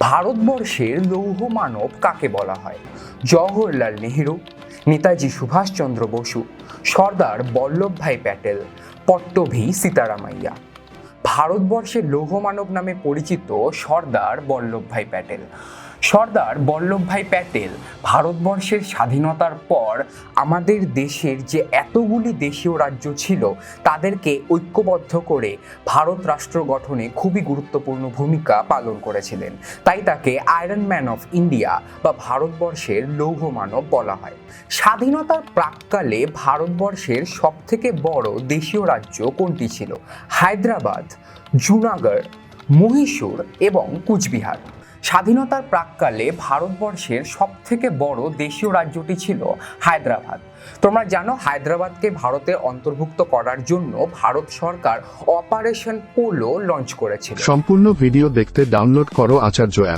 ভারতবর্ষের লৌহ মানব কাকে বলা হয়? জওহরলাল নেহেরু, নেতাজি সুভাষচন্দ্র বসু, সর্দার বল্লভভাই প্যাটেল, পট্টভি সীতারামাইয়া। ভারতবর্ষের লৌহ মানব নামে পরিচিত সর্দার বল্লভভাই প্যাটেল। সর্দার বল্লভভাই প্যাটেল, ভারতবর্ষের স্বাধীনতার পর আমাদের দেশের যে এতগুলি দেশীয় রাজ্য ছিল, তাদেরকে ঐক্যবদ্ধ করে ভারত রাষ্ট্র গঠনে খুবই গুরুত্বপূর্ণ ভূমিকা পালন করেছিলেন। তাই তাকে আয়রন ম্যান অফ ইন্ডিয়া বা ভারতবর্ষের লৌহ মানব বলা হয়। স্বাধীনতার প্রাককালে ভারতবর্ষের সবথেকে বড় দেশীয় রাজ্য কোনটি ছিল? হায়দ্রাবাদ, জুনাগড়, মহীশূর এবং কুচবিহার। স্বাধীনতার প্রাককালে ভারতবর্ষের সবথেকে বড় দেশীয় রাজ্যটি ছিল হায়দ্রাবাদ। তোমরা জানো হায়দ্রাবাদকে ভারতে অন্তর্ভুক্ত করার জন্য ভারত সরকার অপারেশন পোলো লঞ্চ করেছে সম্পূর্ণ ভিডিও দেখতে ডাউনলোড করো আচার্য অ্যাপ।